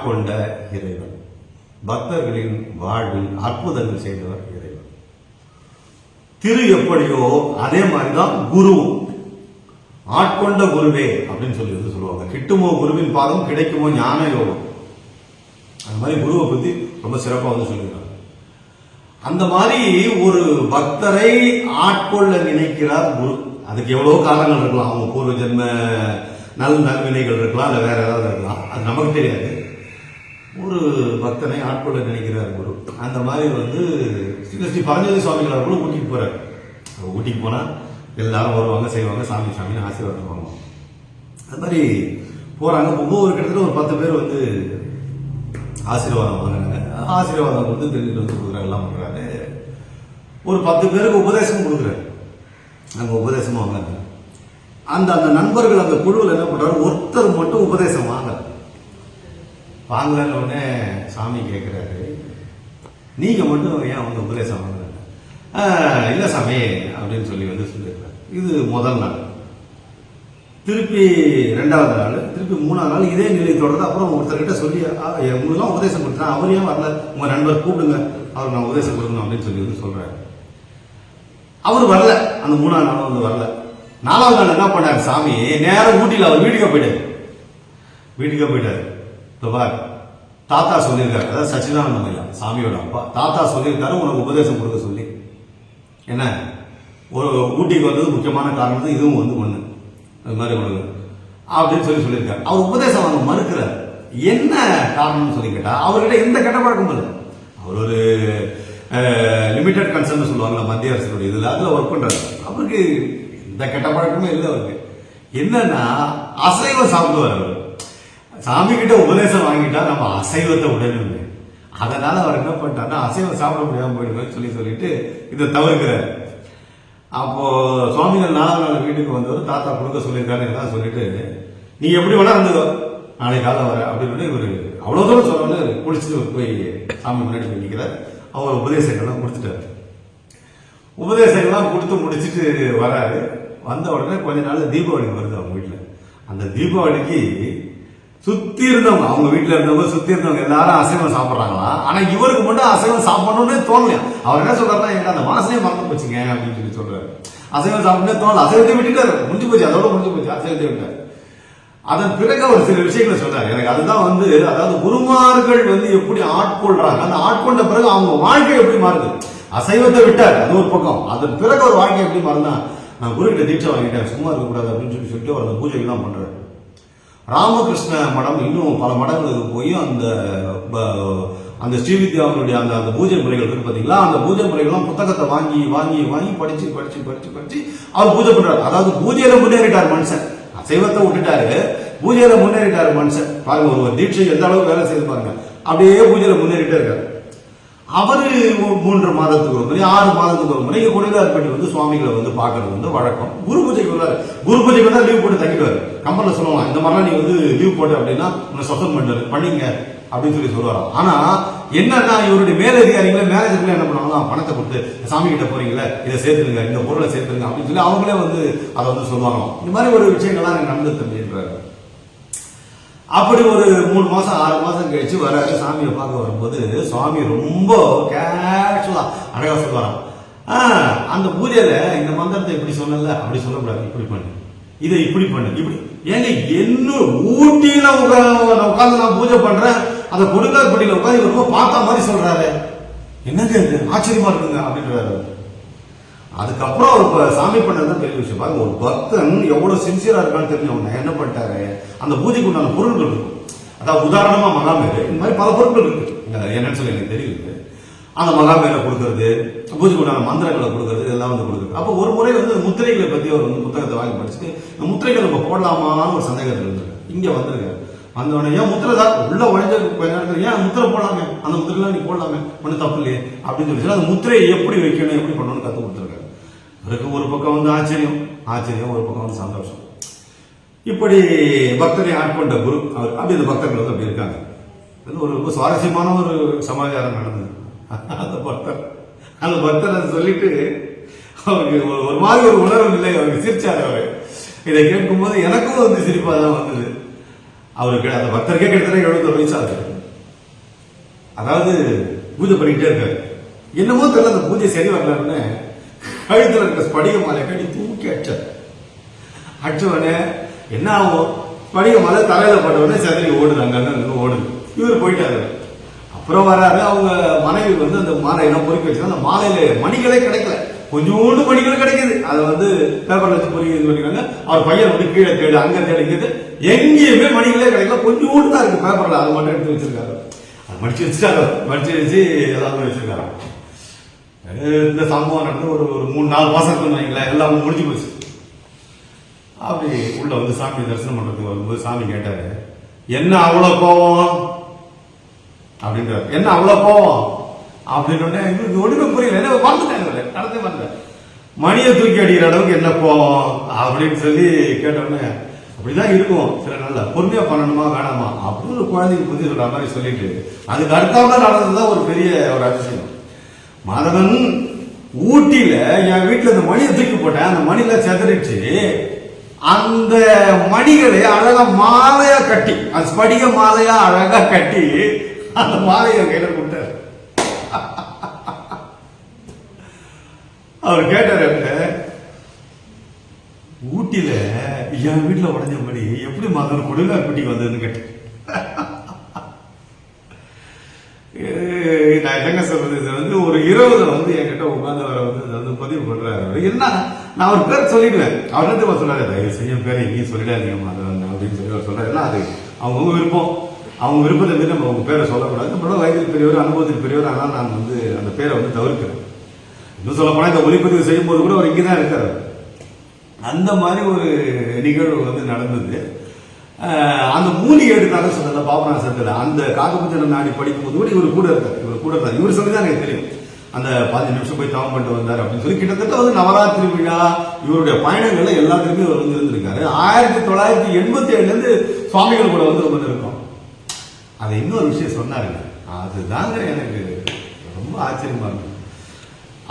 ஆட்கொண்ட இறைவன். பக்தர்களின் வாழ்வில் அற்புதங்கள் செய்தவர் இறைவன். திரு எப்படியோ அதே மாதிரிதான் குரு ஆட்கொண்ட குருவே அப்படின்னு சொல்லி வந்து சொல்லுவாங்க. கிட்டுமோ குருவின் பாதம் கிடைக்குமோ ஞான யோகம் அந்த மாதிரி குருவை பத்தி ரொம்ப சிறப்பா வந்து சொல்லியிருக்காங்க. அந்த மாதிரி ஒரு பக்தரை ஆட்கொள்ள நினைக்கிறார் குரு. அதுக்கு எவ்வளோ காரணங்கள் இருக்கலாம். அவங்க பூர்வ ஜென்ம நல் நல்வினைகள் இருக்கலாம் இல்ல வேற ஏதாவது இருக்கலாம். அது நமக்கு தெரியாது. ஒரு பக்தனை ஆட்கொள்ள நினைக்கிறார் குரு. அந்த மாதிரி வந்து ஸ்ரீ ஸ்ரீ பரஞ்சோதி சுவாமிகள் கூட ஊட்டிக்கு போகிறார் அவர் ஊட்டிக்கு போனால் எல்லாரும் வருவாங்க செய்வாங்க சாமி சாமின்னு ஆசீர்வாதம் வாங்குவோம் அது மாதிரி போகிறாங்க போகும்போது ஒரு கிட்டத்தட்ட ஒரு பத்து பேர் வந்து ஆசீர்வாதம் வாங்குறாங்க. ஆசீர்வாதம் வந்து தெரிஞ்சு வந்து கொடுக்குறாங்க எல்லாம் பண்ணுறாரு ஒரு பத்து பேருக்கு உபதேசம் கொடுக்குறாரு. அங்கே உபதேசம் வாங்குறாங்க. அந்த அந்த நண்பர்கள் அந்த குழுவில் என்ன பண்ணுறாரு ஒருத்தர் மட்டும் உபதேசம் வாங்க வாங்கலன்னு உடனே சாமி கேட்குறாரு நீங்கள் மட்டும் ஏன் வந்து உபதேசம் வாங்கல இல்லை? சாமி அப்படின்னு சொல்லி வந்து சொல்லியிருக்காரு இது முதல் நாள். திருப்பி ரெண்டாவது நாள் திருப்பி மூணாவது நாள் இதே நிலை தொடர்ந்து அப்புறம் ஒருத்தர்கிட்ட சொல்லி உங்களுக்குலாம் உபதேசம் கொடுத்தேன் அவர் ஏன் வரல? உங்கள் நண்பர் கூப்பிடுங்க அவர் நான் உபதேசம் கொடுக்கணும் அப்படின்னு சொல்லி வந்து சொல்கிறாரு அவர் வரல. அந்த மூணாவது நாள் வந்து வரல. நாலாவது நாள் என்ன பண்ணார் சாமி? நேரம் ஊட்டியில் அவர் வீட்டுக்கு போயிட்டார். வீட்டுக்கு போயிட்டாரு. பார் தாத்தா சொல்லியிருக்காரு. அதாவது சச்சிதானந்தம் ஐயா சாமியோட அப்பா. தாத்தா சொல்லியிருக்காரு உனக்கு உபதேசம் கொடுக்க சொல்லி. என்ன? ஒரு ஊட்டிக்கு வந்தது முக்கியமான காரணம் இதுவும் வந்து ஒன்று அது மாதிரி ஒன்று அப்படின்னு சொல்லி சொல்லியிருக்காரு. அவர் உபதேசம் அவங்க மறுக்கிறார். என்ன காரணம்னு சொல்லி கேட்டால் அவர்கிட்ட எந்த கெட்ட பழக்கமும் இல்லை. அவர் ஒரு லிமிடெட் கன்சர்ன் சொல்லுவாங்கல்ல மத்திய அரசுடைய இதில். அதில் ஒர்க் பண்ணுறாரு அவருக்கு எந்த கெட்ட பழக்கமே இல்லை அவருக்கு. என்னன்னா அசைவம் சாப்பிடுவார் அவர். சாமி கிட்ட உபதேசம் வாங்கிட்டா நம்ம அசைவத்தை உடனே அதனால அவர் என்ன பண்ணிட்டாருன்னா அசைவம் சாப்பிட முடியாமல் போயிடுவேன் சொல்லி சொல்லிட்டு இதை தவிர்க்கிறார். அப்போ சுவாமிகள் நாலு நாள் வீட்டுக்கு வந்தவர் தாத்தா கொடுக்க சொல்லியிருக்காரு எல்லாம் சொல்லிட்டு நீ எப்படி வேணா இருந்ததோ நாளைக்கு காலம் வர அப்படின்னு இவர் அவ்வளோ தூரம் சொல்லணும்னு குளிச்சுட்டு போய் சாமி முன்னாடி போய் நிற்கிறார் அவர் உபதேசங்கள்லாம் கொடுத்துட்டாரு. உபதேசங்கள்லாம் கொடுத்து முடிச்சிட்டு வராரு. வந்த உடனே கொஞ்ச நாள் தீபாவளி வருது அவங்க வீட்டில் அந்த தீபாவளிக்கு சுத்தி இருந்தவங்க அவங்க வீட்டுல இருந்தவங்க சுத்தி இருந்தவங்க எல்லாரும் அசைவம் சாப்பிடுறாங்களா? ஆனா இவருக்கு மட்டும் அசைவம் சாப்பிடணும்னே தோணலையா? அவர் என்ன சொல்றாருன்னா எங்க அந்த மனசே மறந்து போச்சுங்க அப்படின்னு சொல்லி சொல்றாரு. அசைவம் சாப்பிடணும் தோணல. அசைவத்தை விட்டுட்டாரு முடிஞ்சு போச்சு அதோட முடிஞ்சு போச்சு அசைவத்தை விட்டாரு. அதன் பிறகு அவர் சில விஷயங்களை சொன்னார். எனக்கு அதுதான் வந்து அதாவது குருமார்கள் வந்து எப்படி ஆட்கொள்றாங்க அந்த ஆட்கொண்ட பிறகு அவங்க வாழ்க்கை எப்படி மாறுது? அசைவத்தை விட்டார் அது ஒரு பக்கம். அதன் பிறகு ஒரு வாழ்க்கை எப்படி மாறுதான் நான் குரு தீட்சை வாங்கிட்டேன் சும்மா இருக்கக்கூடாது அப்படின்னு சொல்லி சொல்லிட்டு அவர் அந்த பூஜைகள்லாம் பண்றாரு. ராமகிருஷ்ண மடம் இன்னும் பல மடங்களுக்கு போய் அந்த ப- அந்த ஸ்ரீவித்யாவுடைய அந்த அந்த பூஜை முறைகள் இருக்கு பார்த்தீங்களா அந்த பூஜை முறைகள்லாம் புத்தகத்தை வாங்கி வாங்கி வாங்கி படிச்சு படிச்சு படிச்சு படிச்சு அவர் பூஜை பண்றாரு. அதாவது பூஜையில முன்னேறிட்டார் மனுஷன். அசைவத்தை விட்டுட்டாரு. பூஜையில முன்னேறிட்டாரு மனுஷன். பாருங்க ஒரு தீட்சை எந்த அளவுக்கு வேலை செய்து பாருங்க. அப்படியே பூஜையில முன்னேறிட்டே இருக்காரு. அவர் மூன்று மாதத்துக்கு ஒரு முறை ஆறு மாதத்துக்கு ஒரு முறை இங்க கொடிதார்பட்டி வந்து சுவாமிகளை வந்து பார்க்கறது வந்து வழக்கம். குரு பூஜைக்கு வருவார். குரு பூஜைக்கு வந்தால் லீவ் போட்டு தங்கிடுவார். கம்பெனில சொல்லுவாங்க இந்த மாதிரிலாம் நீ வந்து லீவ் போட்டு அப்படின்னா உன்னை சஸ்பெண்ட் பண்ணுறது பண்ணிங்க அப்படின்னு சொல்லி சொல்லுவாராம். ஆனால் என்னன்னா இவருடைய மேலதிகாரிகளை மேனேஜர்களை என்ன பண்ணுவாங்கன்னா பணத்தை கொடுத்து சாமி கிட்ட போறீங்களே இதை சேர்த்துருங்க இந்த பொருளை சேர்த்துருங்க அப்படின்னு சொல்லி அவங்களே வந்து அதை வந்து சொல்லுவாங்களாம். இந்த மாதிரி ஒரு விஷயங்கள்லாம் எனக்கு நடந்து தம்பின்றாரு அப்படி ஒரு மூணு மாசம் ஆறு மாசம் கழிச்சு வராரு. சாமியை பார்க்க வரும்போது சுவாமி ரொம்ப கேஷுவலா அழகா சொல்லுவாராம். "ஆ, அந்த பூஜையில இந்த மந்திரத்தை இப்படி சொல்லல அப்படி சொல்லக்கூடாது. இப்படி பண்ணு. இதை இப்படி பண்ணு. இப்படி. ஏங்க என்ன ஊட்டியில உட்காந்து நான் பூஜை பண்றேன். அந்த கொடுங்காற்பட்டியில உட்காந்து ரொம்ப பார்த்த மாதிரி சொல்றாரு. என்னங்க இது ஆச்சரியமா இருக்குங்க அப்படின்றாரு அதுக்கப்புறம் அவர் இப்போ சாமி பண்ணது பெரிய விஷயம். பாருங்க ஒரு பக்தன் எவ்வளோ சின்சியராக இருக்கான்னு தெரிஞ்சவங்க என்ன பண்ணிட்டாரு? அந்த பூஜைக்கு உண்டான பொருட்கள் இருக்கும் அதாவது உதாரணமாக மகாமேரு. இந்த மாதிரி பல பொருட்கள் இருக்கு. என்னன்னு சொல்லி எனக்கு தெரியுது. அந்த மகாமேரை கொடுக்கறது பூஜைக்கு உண்டான மந்திரங்களை கொடுக்கறது இதெல்லாம் வந்து கொடுக்குறது. அப்போ ஒரு முறை வந்து முத்திரைகளை பற்றி அவர் வந்து புத்தகத்தை வாங்கி படிச்சுட்டு இந்த முத்திரைகள் நம்ம போடலாமான்னு ஒரு சந்தேகத்தில் இருந்திருக்கு இங்கே வந்திருக்காரு. அந்த உடனே ஏன் முத்திரை தான் உள்ள உழைஞ்ச கொஞ்ச ஏன் முத்திரை போடலாமே? அந்த முத்திரைலாம் நீ போடலாமே? ஒன்றும் தப்பு இல்லையே. அப்படின்னு சொல்லி அந்த முத்திரையை எப்படி வைக்கணும்? எப்படி பண்ணணும்னு கற்று கொடுத்துருக்காரு. இவருக்கு ஒரு பக்கம் வந்து ஆச்சரியம் ஆச்சரியம் ஒரு பக்கம் வந்து சந்தோஷம். இப்படி பக்தரை ஆட்கொண்ட குரு அவர் அப்படி இந்த பக்தர்கள் வந்து அப்படி இருக்காங்க. அது ஒரு ரொம்ப சுவாரஸ்யமான ஒரு சமாச்சாரம் நடந்தது. அந்த பக்தர் அந்த பக்தர் அதை சொல்லிட்டு அவருக்கு ஒரு- ஒரு மாதிரி ஒரு உணர்வு இல்லை அவருக்கு சிரிச்சாரு அவர். இதை கேட்கும்போது எனக்கும் வந்து சிரிப்பாக தான் வந்தது. அவருக்கு அந்த பக்தருக்கே கிட்டத்தட்ட எழுபத்தொரு வயசாகுது அதாவது பூஜை பண்ணிக்கிட்டே இருக்காரு. என்னமோ தெரியல அந்த பூஜை சரி வரலன்னு கழுத்தில் இருக்க ஸ்படிக மாலை கட்டி தூக்கி அடிச்சார். அடிச்சவனே என்ன ஆகும்? ஸ்படிக மாலை தலையில பட்ட உடனே சதுரி ஓடுது அங்கே ஓடுது. இவர் போயிட்டாரு. அப்புறம் வராரு அவங்க மனைவி வந்து அந்த மாலை எல்லாம் பொறுக்கி வச்சு அந்த மாலையில மணிகளே கிடைக்கல. கொஞ்சோண்டு மணிகள் கிடைக்குது. அதை வந்து பேப்பர்ல வச்சு பொறுக்கி இது பண்ணிக்கிறாங்க அவர் பையன் வந்து கீழே தேடு அங்க தேடு எங்கேயுமே மணிகளே கிடைக்கல. கொஞ்சோண்டு தான் இருக்கு பேப்பர்ல அதை மட்டும் எடுத்து வச்சிருக்காரு. அது மடிச்சு வச்சுட்டாங்க மடிச்சு வச்சு எல்லாமே வச்சிருக்காரு. இந்த சம்பவம் நடந்து ஒரு ஒரு மூணு நாலு மாசம் இருக்குன்னு வைங்களேன். எல்லாம் முடிஞ்சு போச்சு. அப்படி உள்ள வந்து சாமி தரிசனம் பண்றதுக்கு வரும்போது சாமி கேட்டாரு என்ன அவ்வளோ கோவம்? அப்படின்றார். என்ன அவ்வளோ கோவம்? அப்படின்னு உடனே இவருக்கு ஒன்றுமே புரியல. என்ன நடந்து மறந்தேன் மணியை தூக்கி அடிக்கிற அளவுக்கு என்ன கோவம்? அப்படின்னு சொல்லி கேட்ட அப்படிதான் இருக்கும். சில நாள்ல பொறுமையா பண்ணணுமா வேணாமா? அப்படின்னு ஒரு குழந்தைக்கு புத்தி சொல்ற மாதிரி சொல்லிட்டு அதுக்கு அடுத்தாம நடந்ததுதான் ஒரு பெரிய ஒரு அதிசயம். மாதவன் ஊட்டியில என் வீட்டுல இந்த மணியை தூக்கி போட்டேன். அந்த மணில செதறிச்சு. அந்த மணிகளை அழகா மாலையா கட்டி அந்த ஸ்படிக மாலையா அழகா கட்டி அந்த மாலையை கையில கொடுத்தாரு. அவர் கேட்டார் என்ன? ஊட்டியில என் வீட்டில் உடஞ்ச மாதிரி எப்படி மகன் கொடுங்க குட்டிக்கு வந்ததுன்னு கேட்டேன். நான் என்னங்க சொல்றது? இது வந்து ஒரு இருபது வந்து என்கிட்ட உட்கார்ந்து வர வந்து இதை வந்து பதிவு பண்றாரு. அவர் என்ன? நான் ஒரு பேர் சொல்லிடுவேன். அவர் வந்து அவர் தயவு செய்ய பேரை எங்கேயும் சொல்லிடாதீங்க மாதவன் அப்படின்னு சொல்லி அவர் சொல்றாரு. என்ன அது? அவங்க விருப்பம். அவங்க விருப்பத்தை மீறி நம்ம அவங்க பேரை சொல்லக்கூடாது. நம்மளோட வயதில் பெரியவர் அனுபவத்தில் பெரியவர் ஆனால் நான் வந்து அந்த பேரை வந்து தவிர்க்கிறேன். இன்னும் சொல்ல போனா இந்த ஒளிப்பதிவு செய்யும் போது கூட அவர் இங்கே தான் இருக்கார். அந்த மாதிரி ஒரு நிகழ்வு வந்து நடந்தது. அஹ் அந்த மூலிகை எடுத்தாங்க சொன்ன சத்தில் அந்த காகபுத்திர நாடி படிக்கும்போது கூட இவர் கூட இருக்கார் இவர் கூட இருந்தார். இவர் சொல்லி தான் எனக்கு தெரியும். அந்த பதினஞ்சு நிமிஷம் போய் தவம் பண்ணிட்டு வந்தார் அப்படின்னு சொல்லி கிட்டத்தட்ட வந்து நவராத்திரி விழா இவருடைய பயணங்கள்ல எல்லாத்துலயுமே இவர் வந்து இருந்திருக்காரு. ஆயிரத்தி தொள்ளாயிரத்தி எண்பத்தி ஏழுலேருந்து சுவாமிகள் கூட வந்து வந்திருக்கும். அதை இன்னொரு விஷயம் சொன்னாருங்க. அதுதாங்க எனக்கு ரொம்ப ஆச்சரியமா இருக்கு.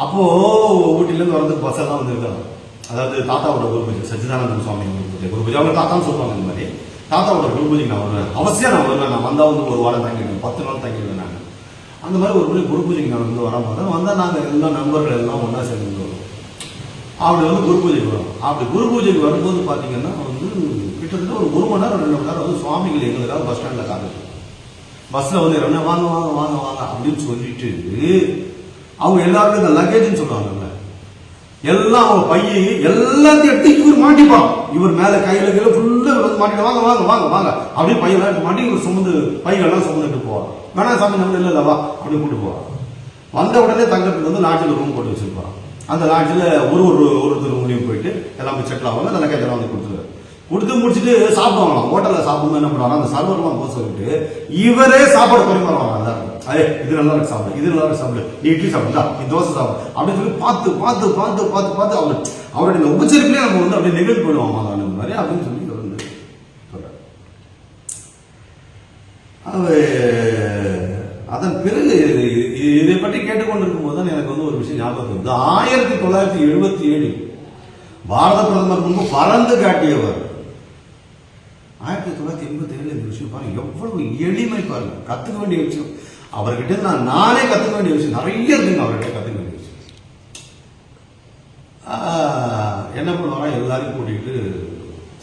அப்போது ஊட்டிலேருந்து வரது பஸ் எல்லாம் வந்திருக்காங்க அதாவது தாத்தாவோட குரு பூஜை சச்சிதானந்த சுவாமி பூஜை. குரு பூஜை அவங்க தாத்தான்னு சொல்லுவாங்க இந்த மாதிரி. தாத்தாவோட குரு பூஜைக்கு நான் வருவேன். அவசியம் நான் வருவேன். நான் வந்தால் வந்து ஒரு வாரம் தங்கிடுவேன். பத்து நாள் தங்கிடுவேன் நான். அந்த மாதிரி ஒரு முறை குரு பூஜைக்கு நான் வந்து வரும்போது வந்தால் நாங்கள் எல்லா நண்பர்கள் எல்லாம் ஒன்றா சேர்ந்து வருவோம். அப்படி வந்து குரு பூஜைக்கு வரும் அப்படி குரு பூஜைக்கு வரும்போது பார்த்தீங்கன்னா வந்து கிட்டத்தட்ட ஒரு ஒரு மணி நேரம் ரெண்டு மணி நேரம் வந்து சுவாமிகள் எங்களுக்காக பஸ் ஸ்டாண்டில் காத்துட்டு பஸ்ஸில் வந்து என்ன வாங்க வாங்க வாங்க வாங்க அப்படின்னு சொல்லிட்டு அவங்க எல்லாருக்கும் இந்த லக்கேஜ்னு சொல்லுவாங்கல்ல. எல்லாம் அவங்க பையன் எல்லாத்தையும் எடுத்து இவர் மாட்டிப்பான். இவர் மேலே கையில் கையில் ஃபுல்லாக வந்து மாட்டிட்டு வாங்க வாங்க வாங்க வாங்க. அப்படியே பையன் எடுத்து மாட்டி இவர் சுமந்து பையெல்லாம் சுமந்துட்டு போவார் வேணா சாமி நம்ம இல்லை இல்ல வா. அப்படி கூட்டு போவார் வந்த உடனே தங்கத்துக்கு வந்து லாட்ஜில் ரூம் போட்டு வச்சுருப்பான். அந்த லாட்ஜில் ஒரு ஒரு ஒருத்தர் ரூம்லையும் போயிட்டு எல்லாம் போய் செட்டில் ஆவாங்க அந்த லக்கேஜெல்லாம் வந்து கொடுத்துருவாரு. கொடுத்து முடிச்சுட்டு சாப்பிடுவாங்களாம். ஹோட்டலில் சாப்பிடும்போது என்ன பண்ணுவாங்க அந்த சர்வர்லாம் போக சொல்லிட்டு இவரே சாப்பாடு பரிமாறுவாங்க எல்லாருக்கும் அதே இது நல்லா இருக்கு சாப்பிடு. இது நல்லா இருக்கு சாப்பிடு. நீ இட்லி சாப்பிடுதா நீ தோசை சாப்பிடு. அப்படின்னு சொல்லி பார்த்து பார்த்து பார்த்து பார்த்து பார்த்து அவர் அவருடைய இந்த உபச்சரிப்பிலே நம்ம வந்து அப்படியே நிகழ்வு போயிடுவோம் அந்த மாதிரி அப்படின்னு சொல்லி இவர் வந்து அவர் அதன் பிறகு இதை பற்றி கேட்டுக்கொண்டிருக்கும் போது தான் எனக்கு வந்து ஒரு விஷயம் ஞாபகம் வருது. ஆயிரத்தி தொள்ளாயிரத்தி எழுபத்தி ஏழில் பாரத பிரதமர் முன்பு பறந்து காட்டியவர் ஆயிரத்தி தொள்ளாயிரத்தி எண்பத்தி ஏழுல இந்த விஷயம் பாருங்க. எவ்வளவு எளிமை பாருங்க. கத்துக்க வேண்டிய விஷயம். அவர்கிட்ட நான் நானே கத்துக்க வேண்டிய விஷயம். நிறைய இருக்குங்க அவர்கிட்ட கத்துக்க வேண்டிய விஷயம். என்ன பண்ணுவாங்க எல்லாரையும் கூட்டிகிட்டு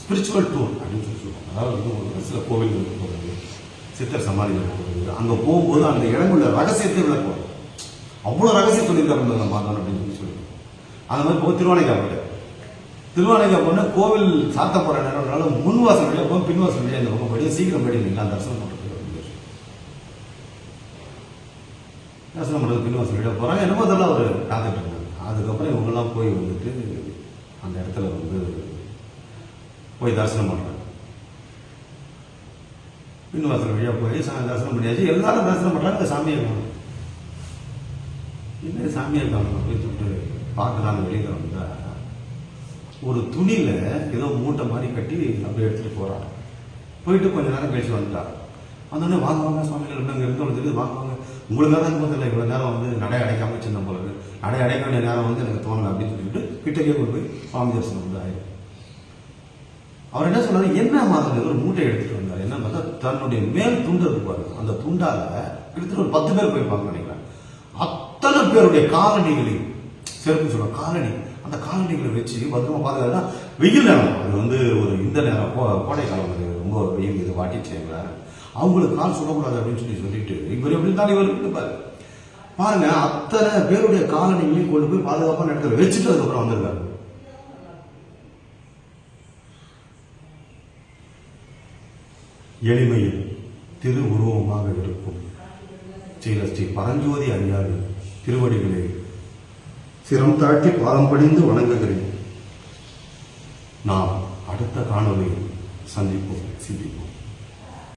ஸ்பிரிச்சுவல் டூர் அப்படின்னு சொல்லி சொல்லுவாங்க. அதாவது வந்து ஒரு சில கோவில்களுக்கு போகிறது சித்தர் சமாதிகள் போகிறது அங்கே போகும்போது அந்த இடங்குள்ள ரகசியத்தை விளக்குவாங்க. அவ்வளோ ரகசியம் சொல்லியிருக்காரு அந்த மாதவன் அப்படின்னு சொல்லி சொல்லுவாங்க அந்த மாதிரி போக திருவானைக்காப்பிட்ட திருவானைக்கு பொண்ணு கோவில் சாத்த போற நேரம்னால முன் வாசல் வழியா போகும் பின் வாசல் வழியா இந்த பக்கம் படியும் சீக்கிரம் போயிட்டு நீங்க தரிசனம் பண்ணுறது தரிசனம் பண்ணுறது பின் வாசல் வழியா போறாங்க. என்னமோ அதெல்லாம் ஒரு காத்துட்டு இருந்தாங்க அதுக்கப்புறம் இவங்கெல்லாம் போய் வந்துட்டு அந்த இடத்துல வந்து போய் தரிசனம் பண்ணுறாங்க பின் வாசல் வழியா போய் சாமி தரிசனம் பண்ணியாச்சு. எல்லாரும் தரிசனம் பண்றாங்க. இந்த சாமியை காணும். என்ன சாமியை காணும்? போய் சொல்லிட்டு பார்க்குறாங்க வெளியில வந்தா ஒரு துணியில் ஏதோ மூட்டை மாதிரி கட்டி அப்படியே எடுத்துகிட்டு போறான். போயிட்டு கொஞ்ச நேரம் கழிச்சு வந்துட்டார் வந்தோடனே வாங்க வாங்க சுவாமிகள் என்னங்க இருக்கணும் தெரியுது. வாங்க வாங்க. உங்களுக்காக தான் முதல்ல இவ்வளோ நேரம் வந்து நடை அடைக்காம வச்சிருந்தேன் போல நடை அடைக்க வேண்டிய நேரம் வந்து எனக்கு தோணலை அப்படின்னு சொல்லிட்டு கிட்டக்கே கொண்டு போய் சுவாமி தரிசனம் வந்து ஆயிடும் அவர் என்ன சொல்றாரு என்ன மாதிரி? ஒரு மூட்டை எடுத்துட்டு வந்தார். என்ன பார்த்தா தன்னுடைய மேல் துண்டு இருப்பார் அந்த துண்டால கிட்டத்தட்ட ஒரு பத்து பேர் போயிருப்பாங்க நினைக்கிறேன். அத்தனை பேருடைய காலணிகளையும் செருப்பு சொல்ல காலணி. அந்த காலணிகளை வச்சு பத்திரமா பாதுகாத்தா வெயில் நேரம். அது வந்து ஒரு இந்த நேரம். கோடை காலம் ரொம்ப வெயில் இது வாட்டிச்சேங்களா அவங்களுக்கு கால் சுடக்கூடாது அப்படின்னு சொல்லி சொல்லிட்டு இவர் எப்படி தான் இவர் இருப்பாரு பாருங்க அத்தனை பேருடைய காலணிகளையும் கொண்டு போய் பாதுகாப்பான இடத்துல வச்சுட்டு அதுக்கப்புறம் வந்திருக்காரு. எளிமையில் திரு உருவமாக இருக்கும். ஸ்ரீல ஸ்ரீ பரஞ்சோதி அடியாறு திருவடிகளே சிரம் தாழ்த்தி பாதம் படிந்து வணங்குகிறேன். நாம் அடுத்த காணொலியில் சந்திப்போம். சிந்திப்போம்.